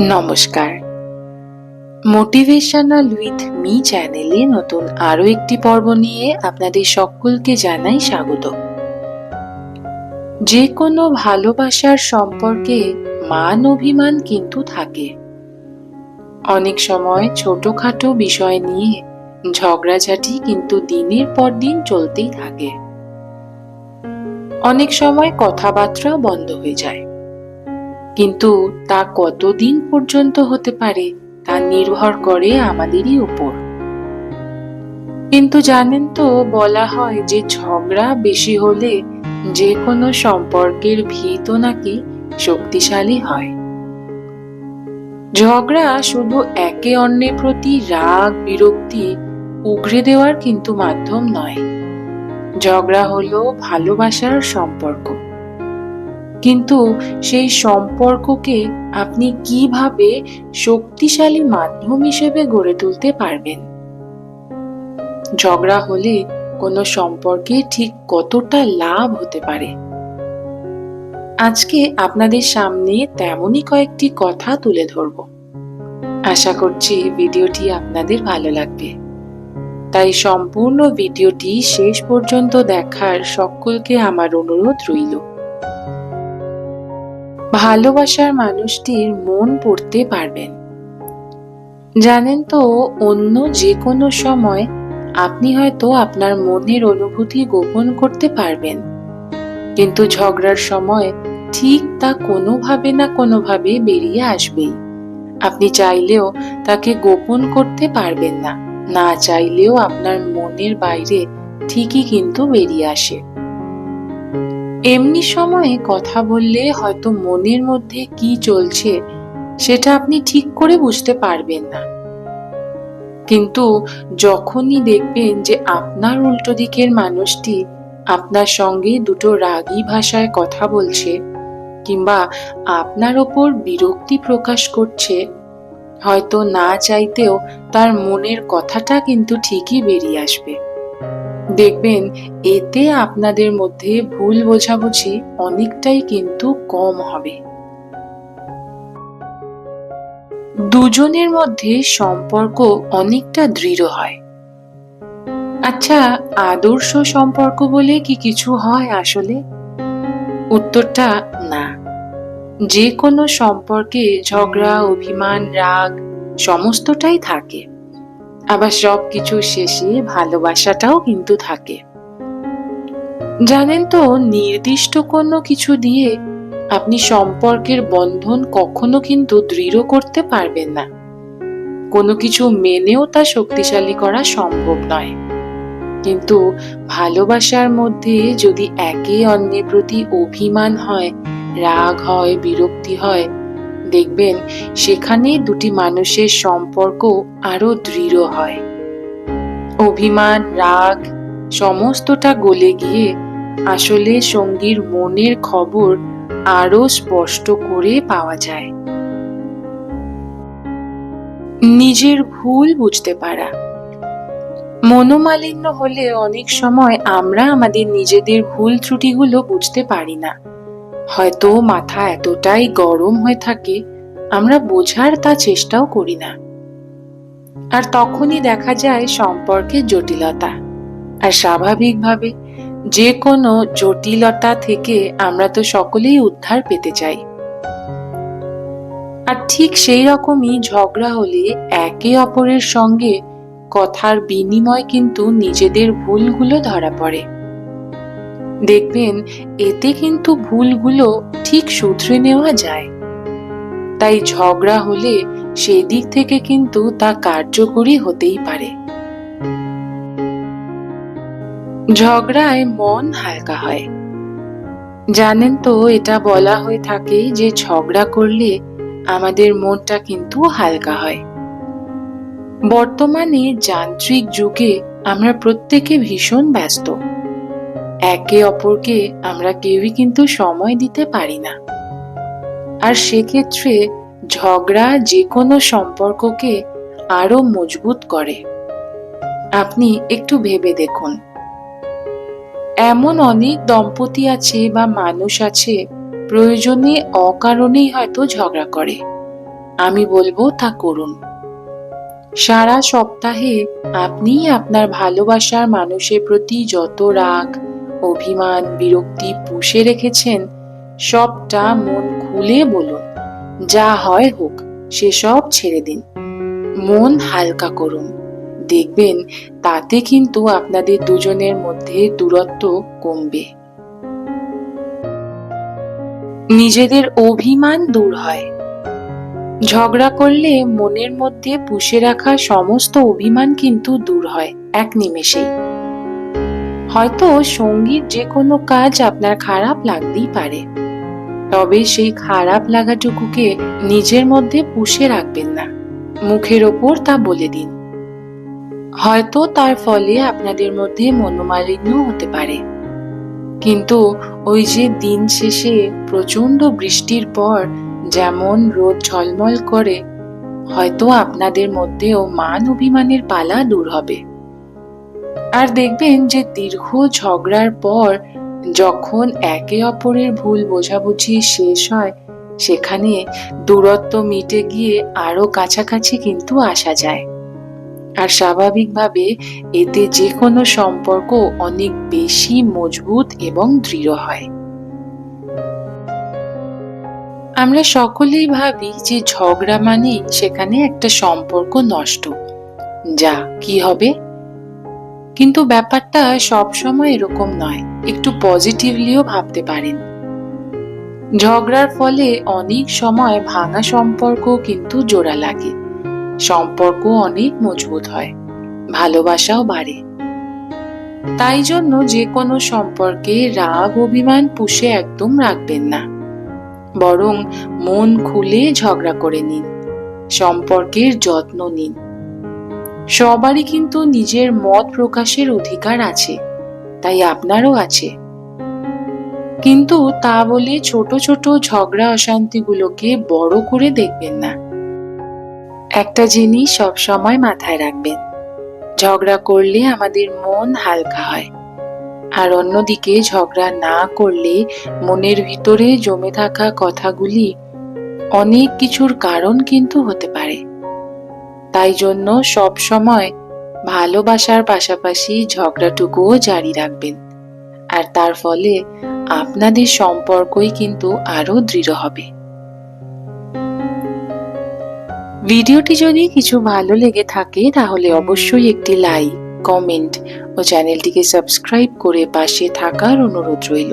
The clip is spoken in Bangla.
নমস্কার। মোটিভেশনাল উইথ মি চ্যানেলে নতুন আরও একটি পর্ব নিয়ে আপনাদের সকলকে জানাই স্বাগত। যে কোনো ভালোবাসার সম্পর্কে মান অভিমান কিন্তু থাকে। অনেক সময় ছোটখাটো বিষয় নিয়ে ঝগড়াঝাটি কিন্তু দিনের পর দিন চলতেই থাকে। অনেক সময় কথাবার্তা বন্ধ হয়ে যায়। কিন্তু তা কতদিন পর্যন্ত হতে পারে তা নির্ভর করে আমাদেরই উপর। কিন্তু জানেন তো, বলা হয় যে ঝগড়া বেশি হলে যে কোনো সম্পর্কের ভিতও নাকি শক্তিশালী হয়। ঝগড়া শুধু একে অন্যের প্রতি রাগ, বিরক্তি উগরে দেওয়ার কিন্তু মাধ্যম নয়। ঝগড়া হলো ভালোবাসার সম্পর্ক। কিন্তু সেই সম্পর্ককে আপনি কীভাবে শক্তিশালী মাধ্যম হিসেবে গড়ে তুলতে পারবেন? ঝগড়া হলে কোনো সম্পর্কে ঠিক কতটা লাভ হতে পারে? আজকে আপনাদের সামনে তেমনই কয়েকটি কথা তুলে ধরব। আশা করছি ভিডিওটি আপনাদের ভালো লাগবে। তাই সম্পূর্ণ ভিডিওটি শেষ পর্যন্ত দেখার সকলকে আমার অনুরোধ রইল। ভালোবাসার মানুষটির মন পড়তে পারবেন। জানেন তো, অন্য যে কোনো সময় আপনি হয়তো আপনার মনের অনুভূতি গোপন করতে পারবেন। কিন্তু ঝগড়ার সময় ঠিক তা কোনোভাবে না কোনোভাবে বেরিয়ে আসবেই। আপনি চাইলেও তাকে গোপন করতে পারবেন না। না চাইলেও আপনার মনের বাইরে ঠিকই কিন্তু বেরিয়ে আসে। এমনি সময়ে কথা বললে হয়তো মনের মধ্যে কি চলছে, সেটা আপনি ঠিক করে বুঝতে পারবেন না। কিন্তু যখনই দেখবেন যে আপনার উল্টো দিকের মানুষটি আপনার সঙ্গে দুটো রাগী ভাষায় কথা বলছে কিংবা আপনার ওপর বিরক্তি প্রকাশ করছে, হয়তো না চাইতেও তার মনের কথাটা কিন্তু ঠিকই বেরিয়ে আসবে। দেখবেন, এতে আপনাদের মধ্যে ভুল বোঝাবুঝি অনেকটাই কিন্তু কম হবে। দুজনের মধ্যে সম্পর্ক অনেকটা দৃঢ় হয়। আচ্ছা আদর্শ সম্পর্ক বলে কি কিছু হয় আসলে? উত্তরটা, না। যে কোনো সম্পর্কে ঝগড়া, অভিমান, রাগ, সমস্তটাই থাকে। আবার সব কিছু শেষে ভালোবাসাটাও কিন্তু থাকে। জানেন তো, নির্দিষ্ট কোনো কিছু দিয়ে আপনি সম্পর্কের বন্ধন কখনো কিন্তু দৃঢ় করতে পারবেন না। কোনো কিছু মেনেও তা শক্তিশালী করা সম্ভব নয়। কিন্তু ভালোবাসার মধ্যে যদি একে অন্যের প্রতি অভিমান হয়, রাগ হয়, বিরক্তি হয় দেখবেন সেখানে দুটি মানুষের সম্পর্ক আরও দৃঢ় হয়। অভিমান, রাগ, সমস্তটা গলে গিয়ে আসলে সঙ্গীর মনের খবর আরও স্পষ্ট করে পাওয়া যায়। নিজের ভুল বুঝতে পারা। মনোমালিন্য হলে অনেক সময় আমরা আমাদের নিজেদের ভুল ত্রুটিগুলো বুঝতে পারি না। হয়তো মাথা এতটাই গরম হয়ে থাকে, আমরা বোঝার তা চেষ্টাও করি না। আর তখনই দেখা যায় সম্পর্কে জটিলতা। আর স্বাভাবিকভাবে যে কোনো জটিলতা থেকে আমরা তো সকলেই উদ্ধার পেতে চাই। আর ঠিক সেই রকমই ঝগড়া হলে একে অপরের সঙ্গে কথার বিনিময় কিন্তু নিজেদের ভুলগুলো ধরা পড়ে। দেখবেন এতে কিন্তু ভুলগুলো ঠিক শুধরে নেওয়া যায়। তাই ঝগড়া হলে সেই দিক থেকে কিন্তু তা কার্যকরী হতেই পারে। ঝগড়ায় মন হালকা হয়। জানেন তো, এটা বলা হয়ে থাকে যে ঝগড়া করলে আমাদের মনটা কিন্তু হালকা হয়। বর্তমানে যান্ত্রিক যুগে আমরা প্রত্যেকে ভীষণ ব্যস্ত। একে অপরকে আমরা কেউই কিন্তু সময় দিতে পারি না। আর সেক্ষেত্রে ঝগড়া যে কোনো সম্পর্ককে আরও মজবুত করে। আপনি একটু ভেবে দেখুন। এমন অনেক দম্পতি আছে বা মানুষ আছে, প্রয়োজনে অকারণেই হয়তো ঝগড়া করে। আমি বলব তা করুন। সারা সপ্তাহে আপনি আপনার ভালোবাসার মানুষের প্রতি যত রাগ অভিমান, বিরক্তি পুষে রেখেছেন, সবটা মন খুলে বলুন, যা হয় হোক সেসব ছেড়ে দিন। মন হালকা করুন। দেখবেন, তাতে কিন্তু আপনাদের দুজনের মধ্যে দূরত্ব কমবে। নিজেদের অভিমান দূর হয়। ঝগড়া করলে মনের মধ্যে পুষে রাখা সমস্ত অভিমান কিন্তু দূর হয়, এক নিমেষেই। হয়তো সঙ্গীর যে কোনো কাজ আপনার খারাপ লাগতেই পারে। তবে সেই খারাপ লাগাটুকুকে নিজের মধ্যে পুষে রাখবেন না। মুখের ওপর তা বলে দিন। হয়তো তার ফলে আপনাদের মধ্যে মনোমালিন্য হতে পারে। কিন্তু ওই যে দিন শেষে প্রচণ্ড বৃষ্টির পর যেমন রোদ ঝলমল করে, হয়তো আপনাদের মধ্যেও মান অভিমানের পালা দূর হবে। আর দেখবেন যে দীর্ঘ ঝগড়ার পর যখন একে অপরের ভুল বোঝাবুঝি শেষ হয়, সেখানে দূরত্ব মিটে গিয়ে আরও কাছাকাছি কিন্তু আসা যায়। আর স্বাভাবিকভাবে এতে যে কোনো সম্পর্ক অনেক বেশি মজবুত এবং দৃঢ় হয়। আমরা সকলেই ভাবি যে ঝগড়া মানেই সেখানে একটা সম্পর্ক নষ্ট। যা, কি হবে? কিন্তু ব্যাপারটা সবসময় এরকম নয়। একটু পজিটিভলিও ভাবতে পারেন। ঝগড়ার ফলে অনেক সময় ভাঙা সম্পর্ক কিন্তু জোড়া লাগে। সম্পর্ক অনেক মজবুত হয়, ভালোবাসাও বাড়ে। তাই জন্য যে কোনো সম্পর্কে রাগ, অভিমান পুষে একদম রাখবেন না। বরং মন খুলে ঝগড়া করে নিন। সম্পর্কের যত্ন নিন। সবারই কিন্তু নিজের মত প্রকাশের অধিকার আছে, তাই আপনারও আছে। কিন্তু তা বলে ছোট ছোট ঝগড়া অশান্তিগুলোকে বড় করে দেখবেন না। একটা জিনিস সব সময় মাথায় রাখবেন, ঝগড়া করলে আমাদের মন হালকা হয়, আর অন্যদিকে ঝগড়া না করলে মনের ভিতরে জমে থাকা কথাগুলি অনেক কিছুর কারণ কিন্তু হতে পারে। তাই জন্য সব সময় ভালোবাসার পাশাপাশি ঝগড়াটুকুও জারি রাখবেন। আর তার ফলে আপনাদের সম্পর্কই কিন্তু আরও দৃঢ় হবে। ভিডিওটি যদি কিছু ভালো লেগে থাকে, তাহলে অবশ্যই একটি লাইক, কমেন্ট ও চ্যানেলটিকে সাবস্ক্রাইব করে পাশে থাকার অনুরোধ রইল।